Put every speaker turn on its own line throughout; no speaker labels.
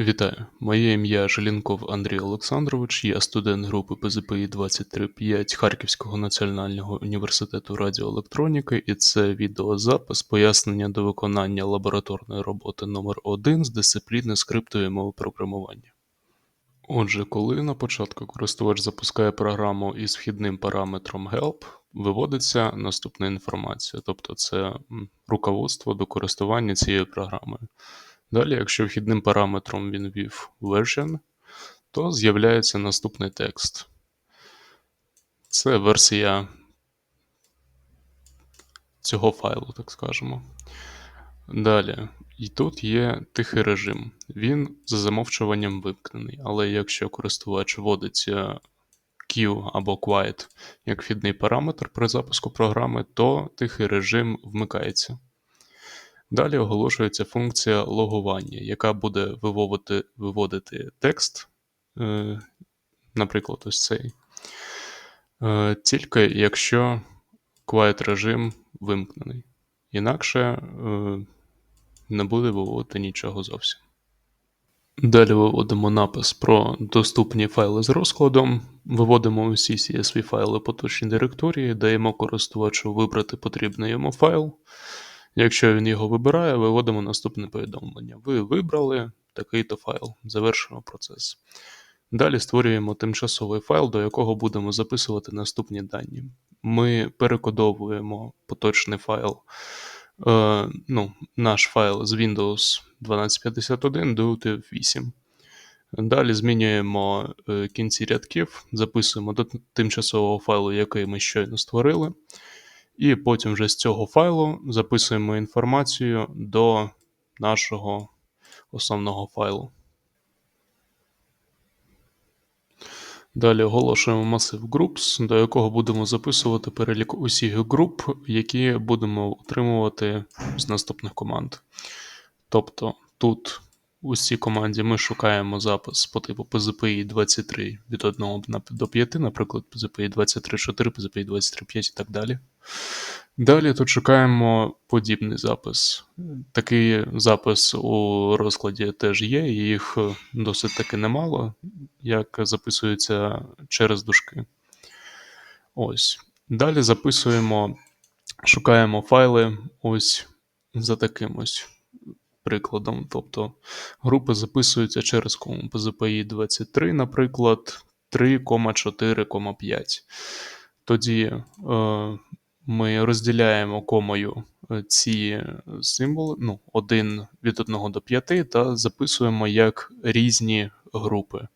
Вітаю, моє ім'я Желінков Андрій Олександрович, я студент групи ПЗПІ 235 Харківського національного університету радіоелектроніки, і це відеозапис пояснення до виконання лабораторної роботи номер 1 з дисципліни скриптової мови програмування. Отже, коли на початку користувач запускає програму із вхідним параметром help, виводиться наступна інформація, тобто це руководство до користування цією програмою. Далі, якщо вхідним параметром він ввів version, то з'являється наступний текст. Це версія цього файлу, так скажемо. Далі, і тут є тихий режим. Він за замовчуванням вимкнений, але якщо користувач вводить е, Q або quiet як вхідний параметр при запуску програми, то тихий режим вмикається. Далі оголошується функція логування, яка буде виводити, виводити текст, е, наприклад, ось цей, е, тільки якщо quiet режим вимкнений. Інакше е, не буде виводити нічого зовсім. Далі виводимо напис про доступні файли з розкладом, виводимо усі CSV файли поточні директорії, даємо користувачу вибрати потрібний йому файл. Якщо він його вибирає, виводимо наступне повідомлення. Ви вибрали такий-то файл, завершуємо процес. Далі створюємо тимчасовий файл, до якого будемо записувати наступні дані. Ми перекодовуємо поточний файл, е, ну, наш файл з Windows 1251 до UTF-8. Далі змінюємо е, кінці рядків, записуємо до тимчасового файлу, який ми щойно створили. І потім вже з цього файлу записуємо інформацію до нашого основного файлу. Далі оголошуємо масив groups, до якого будемо записувати перелік усіх груп, які будемо отримувати з наступних команд. Тобто тут у цій команді ми шукаємо запис по типу PZPI 23 від 1 до 5, наприклад, PZPI 23, 4, PZPI 23, 5 і так далі. Далі тут шукаємо подібний запис. Такий запис у розкладі теж є, їх досить таки немало, як записується через дужки. Ось. Далі записуємо, шукаємо файли ось за таким ось прикладом. Тобто групи записуються через кому PZPI 23, наприклад, 3,4,5. Тоді е, ми розділяємо комою е, ці символи, ну, 1 від 1 до 5 та записуємо як різні групи.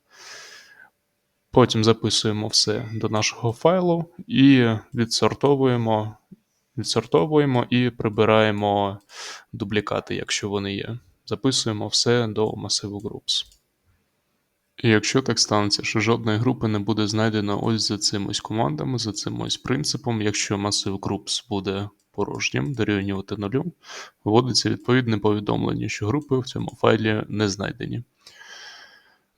Потім записуємо все до нашого файлу і відсортовуємо відсортовуємо і прибираємо дублікати, якщо вони є. Записуємо все до масиву groups. І якщо так станеться, що жодної групи не буде знайдено ось за цим ось командами, за цим ось принципом, якщо масив groups буде порожнім, дорівнювати нулю, вводиться відповідне повідомлення, що групи в цьому файлі не знайдені.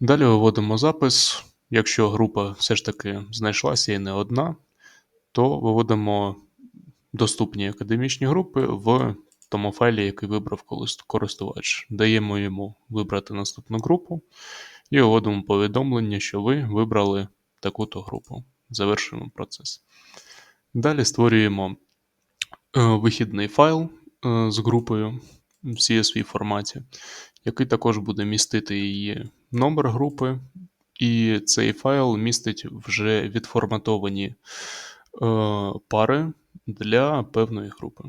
Далі виводимо запис. Якщо група все ж таки знайшлася і не одна, то виводимо доступні академічні групи в тому файлі, який вибрав користувач. Даємо йому вибрати наступну групу і вводимо повідомлення, що ви вибрали таку-то групу. Завершуємо процес. Далі створюємо е, вихідний файл е, з групою в CSV форматі, який також буде містити її номер групи, і цей файл містить вже відформатовані е, пари для певної групи.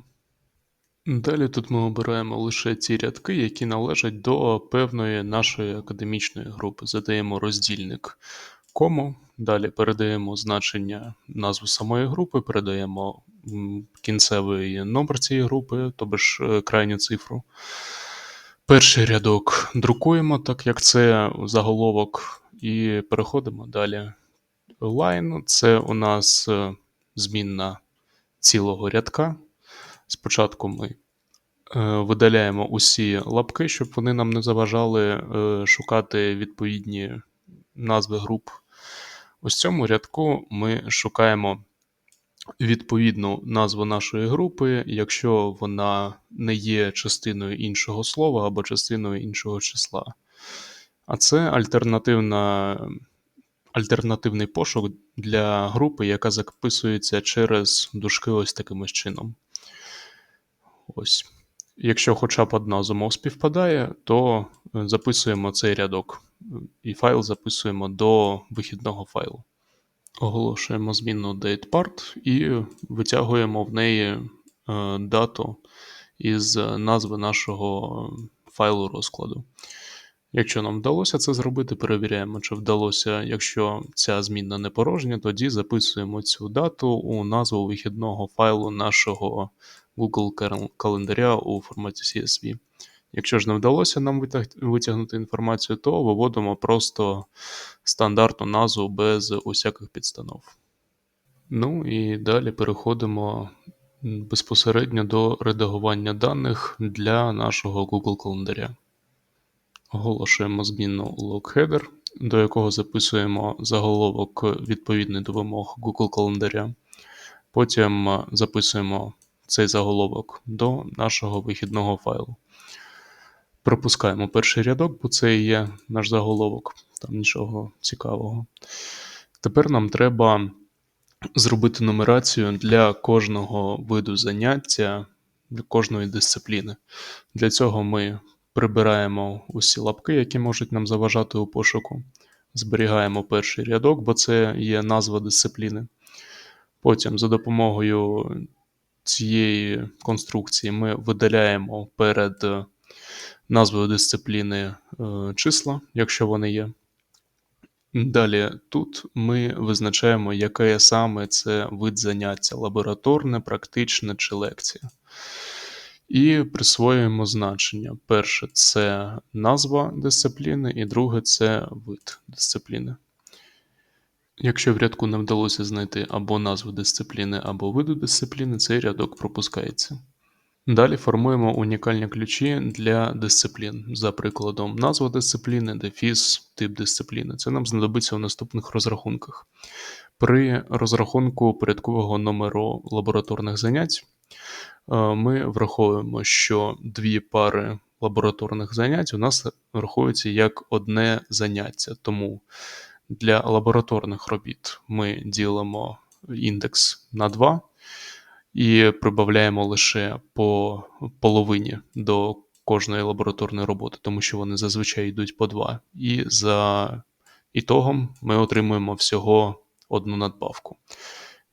Далі тут ми обираємо лише ті рядки, які належать до певної нашої академічної групи. Задаємо роздільник кому, далі передаємо значення назву самої групи, передаємо кінцевий номер цієї групи, тобто ж е, крайню цифру. Перший рядок друкуємо, так як це заголовок, і переходимо далі. Line це у нас е, змінна цілого рядка. Спочатку ми е, видаляємо усі лапки, щоб вони нам не заважали е, шукати відповідні назви груп. Ось цьому рядку ми шукаємо відповідну назву нашої групи, якщо вона не є частиною іншого слова або частиною іншого числа. А це альтернативна, альтернативний пошук для групи, яка записується через дужки ось таким чином. Ось. Якщо хоча б одна з умов співпадає, то е, записуємо цей рядок і файл записуємо до вихідного файлу. Оголошуємо змінну datePart і витягуємо в неї е, дату із назви нашого файлу розкладу. Якщо нам вдалося це зробити, перевіряємо, чи вдалося. Якщо ця змінна не порожня, тоді записуємо цю дату у назву вихідного файлу нашого Google календаря у форматі CSV. Якщо ж не вдалося нам витягнути інформацію, то виводимо просто стандартну назву без усяких підстанов. Ну і далі переходимо безпосередньо до редагування даних для нашого Google календаря. Оголошуємо змінну logheader, до якого записуємо заголовок відповідний до вимог Google календаря. Потім е, записуємо цей заголовок до нашого вихідного файлу. Пропускаємо перший рядок, бо це і є наш заголовок, там нічого цікавого. Тепер нам треба зробити нумерацію для кожного виду заняття, для кожної дисципліни. Для цього ми прибираємо усі лапки, які можуть нам заважати у пошуку. Зберігаємо перший рядок, бо це є назва дисципліни. Потім за допомогою цієї конструкції ми видаляємо перед е, назвою дисципліни е, числа, якщо вони є. Далі тут ми визначаємо, яке саме це вид заняття лабораторне, практичне чи лекція. І присвоюємо значення. Перше це назва дисципліни, і друге це вид дисципліни. Якщо в рядку не вдалося знайти або назву дисципліни, або виду дисципліни, цей рядок пропускається. Далі формуємо унікальні ключі для дисциплін. За прикладом, назва дисципліни, дефіс, тип дисципліни. Це нам знадобиться у наступних розрахунках. При розрахунку порядкового номеру лабораторних занять ми враховуємо, що дві пари лабораторних занять у нас рахуються як одне заняття. Тому для лабораторних робіт ми ділимо індекс на 2 і прибавляємо лише по половині до кожної лабораторної роботи, тому що вони зазвичай йдуть по 2. І за ітогом ми отримуємо всього одну надбавку.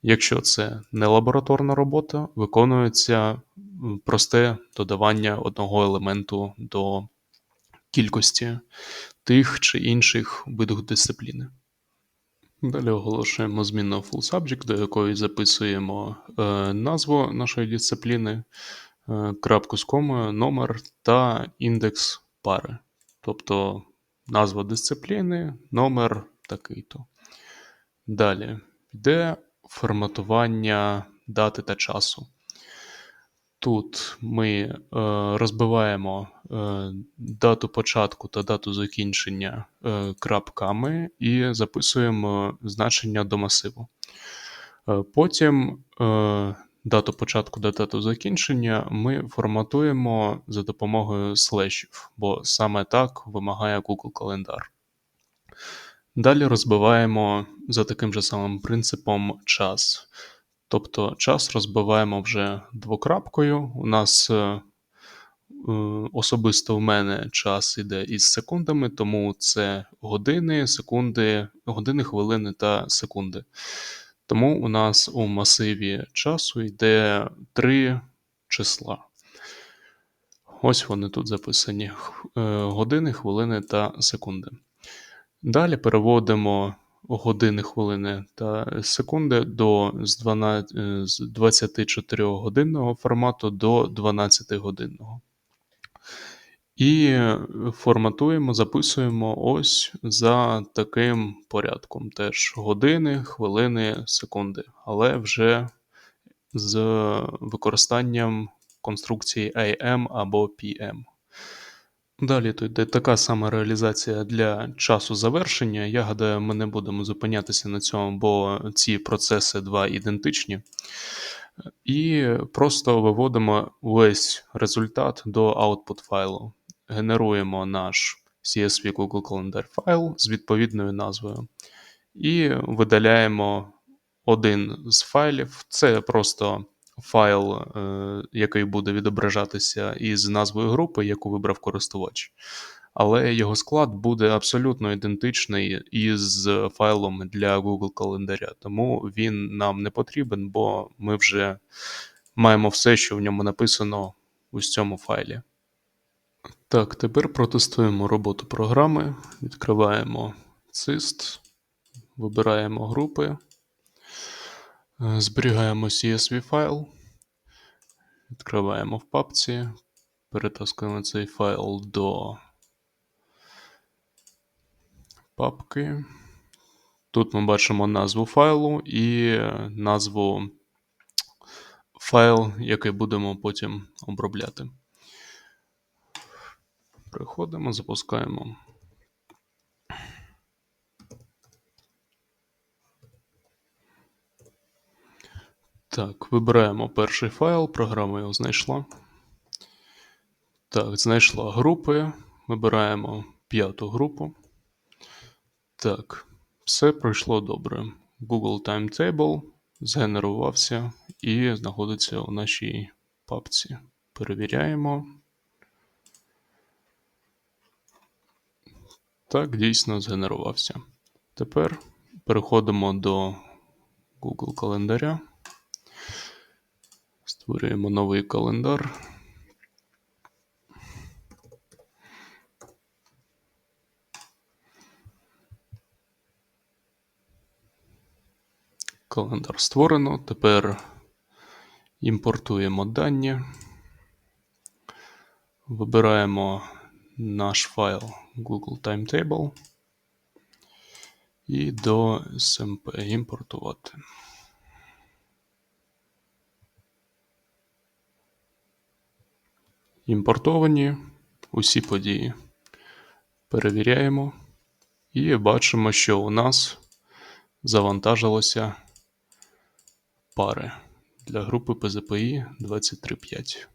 Якщо це не лабораторна робота, виконується просте додавання одного елементу до кількості тих чи інших видів дисципліни. Далі оголошуємо змінну full subject, до якої записуємо е, назву нашої дисципліни, е, крапку з комою, номер та індекс пари. Тобто назва дисципліни, номер такий-то. Далі йде форматування дати та часу. Тут ми е, розбиваємо е, дату початку та дату закінчення е, крапками і записуємо значення до масиву. Потім дату початку та дату закінчення ми форматуємо за допомогою слешів, бо саме так вимагає Google календар. Далі розбиваємо за таким же самим принципом час. Тобто час розбиваємо вже двокрапкою. У нас е, е, особисто в мене час іде із секундами, тому це години, секунди, години, хвилини та секунди. Тому у нас у масиві часу йде три числа. Ось вони тут записані: е, години, хвилини та секунди. Далі переводимо години, хвилини та секунди до з 12, е, 24-годинного формату до 12-годинного. І форматуємо, записуємо ось за таким порядком. Теж години, хвилини, секунди, але вже з використанням конструкції AM або PM. Далі тут йде така сама реалізація для часу завершення. Я гадаю, ми не будемо зупинятися на цьому, бо ці процеси два ідентичні. І просто виводимо весь результат до output файлу. Генеруємо наш CSV Google Calendar файл з відповідною назвою. І видаляємо один з файлів. Це просто файл, е, який буде відображатися із назвою групи, яку вибрав користувач. Але його склад буде абсолютно ідентичний із файлом для Google календаря, тому він нам не потрібен, бо ми вже маємо все, що в ньому написано у цьому файлі. Так, тепер протестуємо роботу програми. Відкриваємо CIST, вибираємо групи, зберігаємо CSV файл, відкриваємо в папці, перетаскуємо цей файл до папки. Тут ми бачимо назву файлу і назву файл, який будемо потім обробляти. Приходимо, запускаємо. Так, вибираємо перший файл, програма його знайшла. Так, знайшла групи. Вибираємо п'яту групу. Так, все пройшло добре. Google Timetable згенерувався і знаходиться у нашій папці. Перевіряємо. Так, дійсно згенерувався. Тепер переходимо до Google календаря. Створюємо новий календар. Календар створено. Тепер імпортуємо дані. Вибираємо наш файл Google Timetable і до SMP імпортувати. Імпортовані усі події. Перевіряємо і бачимо, що у нас завантажилося пари для групи PZPI 23.5.